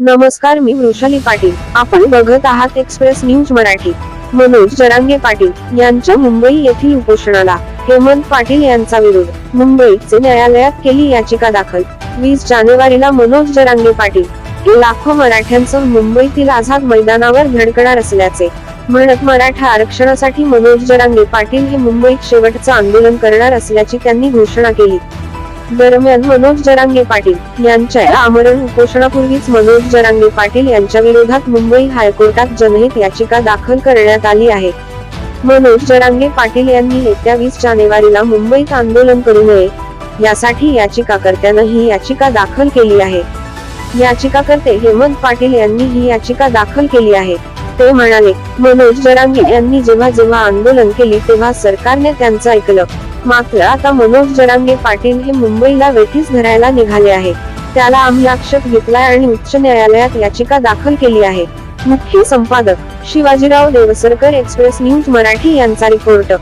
नमस्कार मी वृषाली पाटील. आपण बघत आहात एक्सप्रेस न्यूज मराठी. मनोज जरांगे पाटील यांच्या मुंबई येथील उपोषणाला. हेमंत पाटील यांचा विरोध. मुंबईचे न्यायालयात केली याचिका दाखल. वीस जानेवारीला मनोज जरांगे पाटील हे लाखो मराठ्यांसह मुंबईतील आझाद मैदानावर धडकणार असल्याचे म्हणत मराठा आरक्षणासाठी मनोज जरांगे पाटील हे मुंबईत शेवटचं आंदोलन करणार असल्याची त्यांनी घोषणा केली. दरम्यान मनोज जरांगे पाटील यांच्या आमरण उपोषणापूर्वीच मनोज जरांगे पाटील यांच्या विरोधात मुंबई हायकोर्टात जनहित याचिका दाखल करण्यात आली आहे. मनोज जरांगे पाटील यांनी येत्या वीस जानेवारीला मुंबईत आंदोलन करू नये यासाठी याचिकाकर्त्यानं ही याचिका दाखल केली आहे. याचिकाकर्ते हेमंत पाटील यांनी ही याचिका दाखल केली आहे. ते म्हणाले मनोज जरांगे यांनी जेव्हा जेव्हा आंदोलन केली तेव्हा सरकारने त्यांचं ऐकलं. मात्र आता मनोज जरांगे पाटील हे मुंबईला वेठीस धरायला निघाले आहे. त्याला आम्ही आक्षेप घेतलाय आणि उच्च न्यायालयात याचिका दाखल केली आहे. मुख्य संपादक शिवाजीराव देवसरकर एक्सप्रेस न्यूज मराठी यांचा रिपोर्ट.